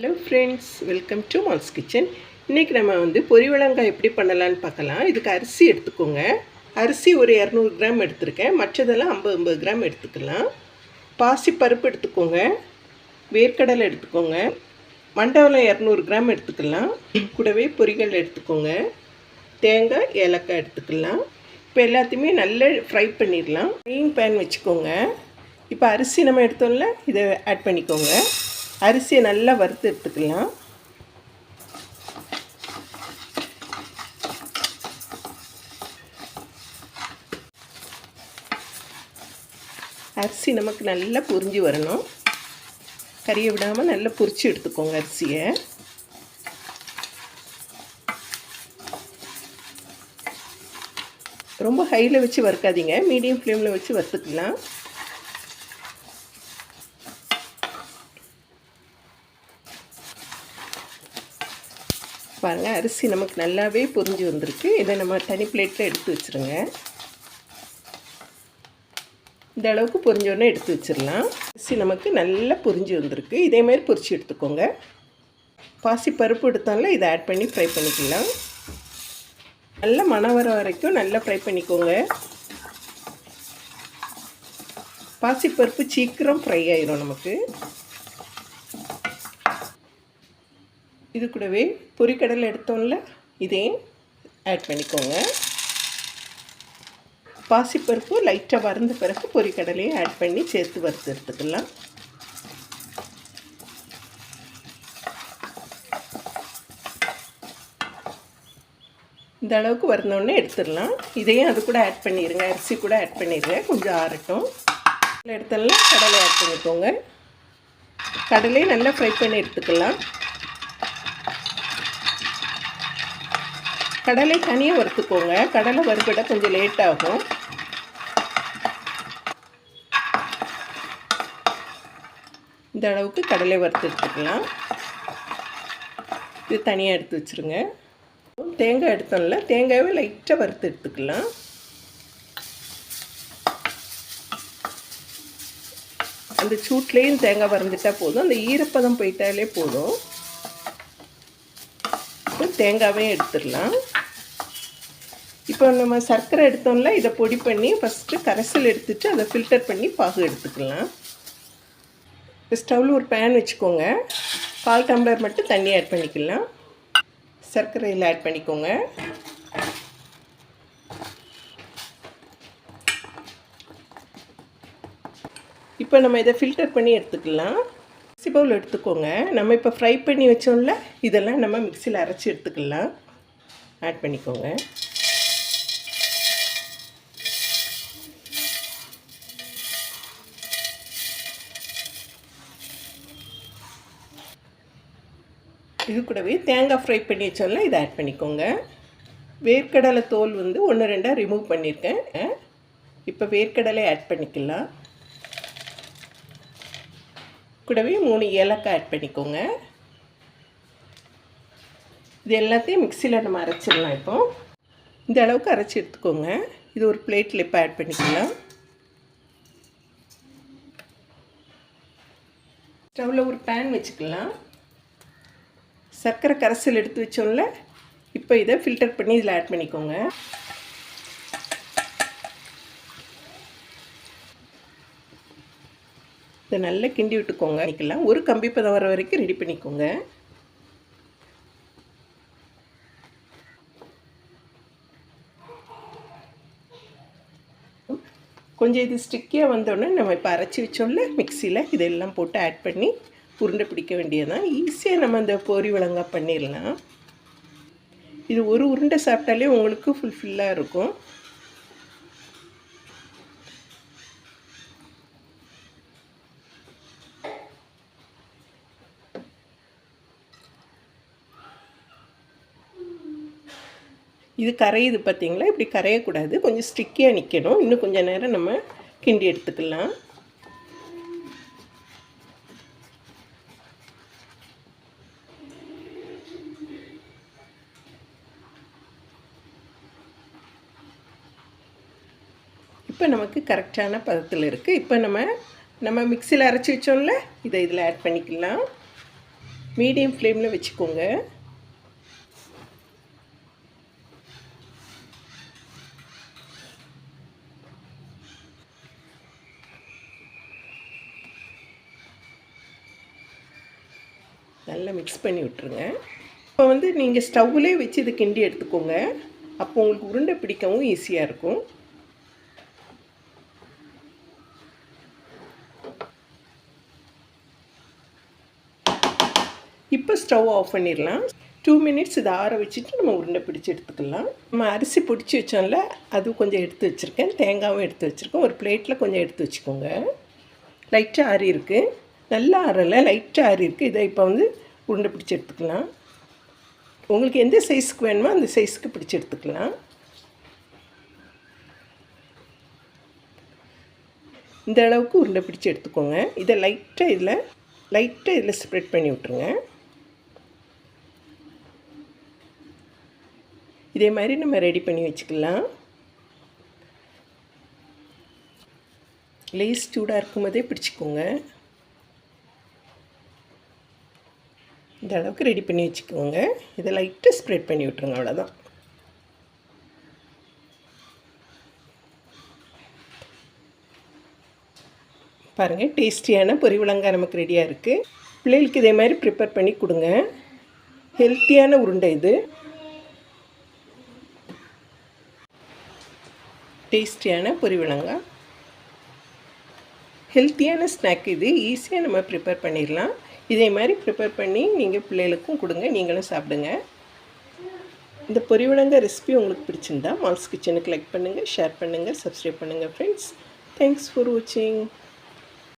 Hello friends welcome to Mals kitchen இன்றைக்கி நம்ம வந்து பொரிவளங்காய் எப்படி பண்ணலான்னு பார்க்கலாம். இதுக்கு அரிசி எடுத்துக்கோங்க. அரிசி ஒரு இரநூறு கிராம் எடுத்திருக்கேன். மற்றதெல்லாம் ஐம்பது ஐம்பது கிராம் எடுத்துக்கலாம். பாசி பருப்பு எடுத்துக்கோங்க. வேர்க்கடலை எடுத்துக்கோங்க. மண்டவலம் இரநூறு கிராம் எடுத்துக்கலாம். கூடவே பொரிகள் எடுத்துக்கோங்க. தேங்காய் ஏலக்காய் எடுத்துக்கலாம். இப்போ எல்லாத்தையுமே நல்லா ஃப்ரை பண்ணிடலாம். ஃப்ரையிங் பேன் வச்சுக்கோங்க. இப்போ அரிசி நம்ம எடுத்தோம்ல இதை ஆட் பண்ணிக்கோங்க. அரிசியை நல்லா வறுத்து எடுத்துக்கலாம். அரிசி நமக்கு நல்லா புரிஞ்சு வரணும். கறியை விடாமல் நல்லா பொரிச்சு எடுத்துக்கோங்க அரிசியை. ரொம்ப ஹையில் வச்சு வறுக்காதீங்க. மீடியம் ஃப்ளேமில் வச்சு வறுத்துக்கலாம். பாருங்கள் அரிசி நமக்கு நல்லாவே பொரிஞ்சு வந்திருக்கு. இதை நம்ம தனி பிளேட்டில் எடுத்து வச்சுருங்க. இந்த அளவுக்கு பொரிஞ்சோடனே எடுத்து வச்சிடலாம். அரிசி நமக்கு நல்லா பொரிஞ்சு வந்திருக்கு. இதேமாரி பொரிச்சு எடுத்துக்கோங்க. பாசி பருப்பு எடுத்தாலும் இதை ஆட் பண்ணி ஃப்ரை பண்ணிக்கலாம். நல்லா மணம் வர வரைக்கும் நல்லா ஃப்ரை பண்ணிக்கோங்க. பாசிப்பருப்பு சீக்கிரம் ஃப்ரை ஆயிரும் நமக்கு. இது கூடவே பொரிக்கடலை எடுத்தோம்ல இதையும் ஆட் பண்ணிக்கோங்க. பாசிப்பருப்பு லைட்டாக வறந்த பிறகு பொரிக்கடலையும் ஆட் பண்ணி சேர்த்து வறுத்து எடுத்துக்கலாம். இந்த அளவுக்கு வரணுன்னே எடுத்துடலாம். இதையும் அது கூட ஆட் பண்ணிடுங்க அரிசி கூட ஆட் பண்ணிடுங்க கொஞ்சம் ஆறட்டும். எடுத்தலாம் கடலை ஆட் பண்ணிக்கோங்க. கடலையும் நல்லா ஃப்ரை பண்ணி எடுத்துக்கலாம். கடலை தனியாக வறுத்துக்கோங்க. கடலை வறுப்பிட கொஞ்சம் லேட் ஆகும். இந்த அளவுக்கு கடலை வறுத்து எடுத்துக்கலாம். இது தனியாக எடுத்து வச்சுருங்க. தேங்காய் எடுத்தோம்ல தேங்காயை லைட்டாக வறுத்து எடுத்துக்கலாம். அந்த சூட்லேயும் தேங்காய் வறந்துட்டால் போதும். அந்த ஈரப்பதம் போயிட்டாலே போதும். தேங்காவையும் எடுத்துடலாம். இப்போ நம்ம சர்க்கரை எடுத்தோம்ல இதை பொடி பண்ணி ஃபஸ்ட்டு கரைசல் எடுத்துட்டு அதை ஃபில்டர் பண்ணி பாகு எடுத்துக்கலாம். இப்போ ஸ்டவ்வில் ஒரு பேன் வச்சுக்கோங்க. கால் டம்ளர் மட்டும் தண்ணி ஆட் பண்ணிக்கலாம். சர்க்கரையில் ஆட் பண்ணிக்கோங்க. இப்போ நம்ம இதை ஃபில்டர் பண்ணி எடுத்துக்கலாம். மிக்சி பவுல் எடுத்துக்கோங்க. நம்ம இப்போ ஃப்ரை பண்ணி வச்சோம்ல இதெல்லாம் நம்ம மிக்சியில் அரைச்சி எடுத்துக்கலாம். ஆட் பண்ணிக்கோங்க. இது கூடவே தேங்காய் ஃப்ரை பண்ணி வச்சோம்ல இதை ஆட் பண்ணிக்கோங்க. வேர்க்கடலை தோல் வந்து ஒன்று ரெண்டாக ரிமூவ் பண்ணியிருக்கேன் இப்போ வேர்க்கடலை ஆட் பண்ணிக்கலாம். கூடவே மூணு ஏலக்காய் ஆட் பண்ணிக்கோங்க. இது எல்லாத்தையும் மிக்சியில் நம்ம அரைச்சிடலாம் இப்போ. இந்த அளவுக்கு அரைச்சி எடுத்துக்கோங்க. இது ஒரு பிளேட்டில் இப்போ ஆட் பண்ணிக்கலாம். ஸ்டவ்வில் ஒரு பேன் வச்சுக்கலாம். சர்க்கரை கரைசல் எடுத்து வச்சோம்ல இப்போ இதை ஃபில்டர் பண்ணி இதில் ஆட் பண்ணிக்கோங்க. இதை நல்லா கிண்டி விட்டுக்கோங்க. பண்ணிக்கலாம். ஒரு கம்பி பதம் வர வரைக்கும் ரெடி பண்ணிக்கோங்க. கொஞ்சம் இது ஸ்டிக்கியாக வந்தோடனே நம்ம இப்போ அரைச்சி வச்சோம்ல மிக்சியில் இதெல்லாம் போட்டு ஆட் பண்ணி உருண்டை பிடிக்க வேண்டியதுதான். ஈஸியாக நம்ம அந்த பொரி விளங்கா பண்ணிடலாம் இது ஒரு உருண்டை சாப்பிட்டாலே உங்களுக்கு ஃபுல்ஃபில்லாக இருக்கும். இது கரையுது பார்த்தீங்களா? இப்படி கரையக்கூடாது. கொஞ்சம் ஸ்டிக்கியாக நிற்கணும் இன்னும் கொஞ்சம் நேரம் நம்ம கிண்டி எடுத்துக்கலாம். இப்போ நமக்கு கரெக்டான பதத்தில் இருக்குது இப்போ நம்ம நம்ம மிக்சியில் அரைச்சி வச்சோம்ல இதை இதில் ஆட் பண்ணிக்கலாம். மீடியம் ஃப்ளேமில் வச்சுக்கோங்க. நல்லா மிக்ஸ் பண்ணி விட்டுருங்க. இப்போ வந்து நீங்கள் ஸ்டவ்லேயே வச்சு இது கிண்டி எடுத்துக்கோங்க. அப்போ உங்களுக்கு உருண்டை பிடிக்கவும் ஈஸியாக இருக்கும். இப்போ ஸ்டவ் ஆஃப் பண்ணிடலாம். டூ மினிட்ஸ் இதை ஆற வச்சுட்டு நம்ம உருண்டை பிடிச்சி எடுத்துக்கலாம். நம்ம அரிசி பிடிச்சி வச்சோம்ல அது கொஞ்சம் எடுத்து வச்சுருக்கேன். தேங்காயும் எடுத்து வச்சுருக்கேன். ஒரு பிளேட்டில் கொஞ்சம் எடுத்து வச்சுக்கோங்க. லைட்டாக ஆறி இருக்குது நல்லா ஆறலை லைட்டாக ஆறி இருக்குது இதை இப்போ வந்து உருண்டை பிடிச்சி எடுத்துக்கலாம். உங்களுக்கு எந்த சைஸ்க்கு வேணுமோ அந்த சைஸ்க்கு பிடிச்சி எடுத்துக்கலாம். இந்த அளவுக்கு உருண்டை பிடிச்சி எடுத்துக்கோங்க. இதை லைட்டாக இதில் லைட்டாக இதில் ஸ்ப்ரெட் பண்ணி விட்ருங்க இதே மாதிரி நம்ம ரெடி பண்ணி வச்சுக்கலாம். லேஸ் சூடாக இருக்கும்போதே பிடிச்சிக்கோங்க. இந்த அளவுக்கு ரெடி பண்ணி வச்சுக்கோங்க. இதை லைட்டாக ஸ்ப்ரெட் பண்ணி விட்ருங்க அவ்வளோதான் பாருங்கள் டேஸ்டியான பொரி விலங்காய் நமக்கு ரெடியாக இருக்குது பிள்ளைகளுக்கு இதே மாதிரி ப்ரிப்பேர் பண்ணி கொடுங்க. ஹெல்த்தியான உருண்டை இது. டேஸ்டியான பொரி விலங்காய் ஹெல்த்தியான ஸ்நாக் இது. ஈஸியாக நம்ம ப்ரிப்பேர் பண்ணிடலாம். இதே மாதிரி ப்ரிப்பேர் பண்ணி நீங்கள் பிள்ளைகளுக்கும் கொடுங்க நீங்களும் சாப்பிடுங்க. இந்த பொரிவிலங்க ரெசிபி உங்களுக்கு பிடிச்சிருந்தா மால்ஸ் கிச்சனுக்கு லைக் பண்ணுங்கள் ஷேர் பண்ணுங்கள் சப்ஸ்கிரைப் பண்ணுங்கள் ஃப்ரெண்ட்ஸ் தேங்க்ஸ் ஃபார் வாட்சிங்